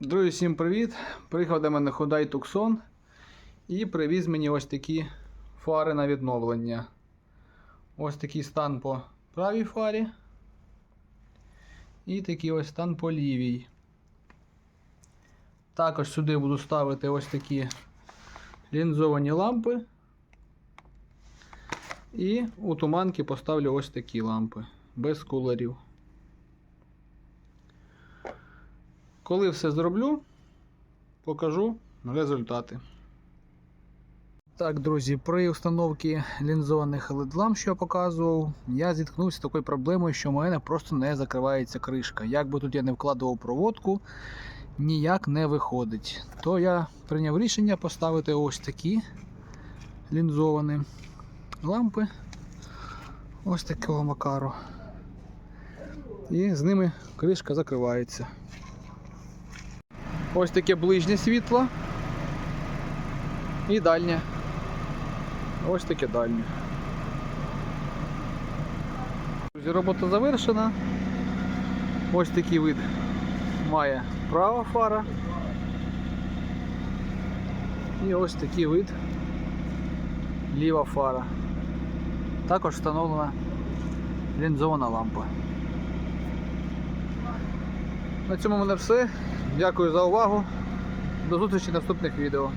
Друзі, всім привіт! Приїхав до мене Ходай Туксон і привіз мені ось такі фари на відновлення. Ось такий стан по правій фарі. І такий ось стан по лівій. Також сюди буду ставити ось такі лінзовані лампи. І у туманки поставлю ось такі лампи без кулерів. Коли все зроблю, покажу результати. Так, друзі, при установці лінзованих LED-ламп, що я показував, я зіткнувся з такою проблемою, що в мене просто не закривається кришка. Як би тут я не вкладував проводку, ніяк не виходить. То я прийняв рішення поставити ось такі лінзовані лампи. Ось такого макару. І з ними кришка закривається. Ось таке ближнє світло і дальнє. Ось таке дальнє. Друзі, робота завершена. Ось такий вид має права фара. І ось такий вид ліва фара. Також встановлена лінзована лампа. На цьому мене все. Дякую за увагу. До зустрічі в наступних відео.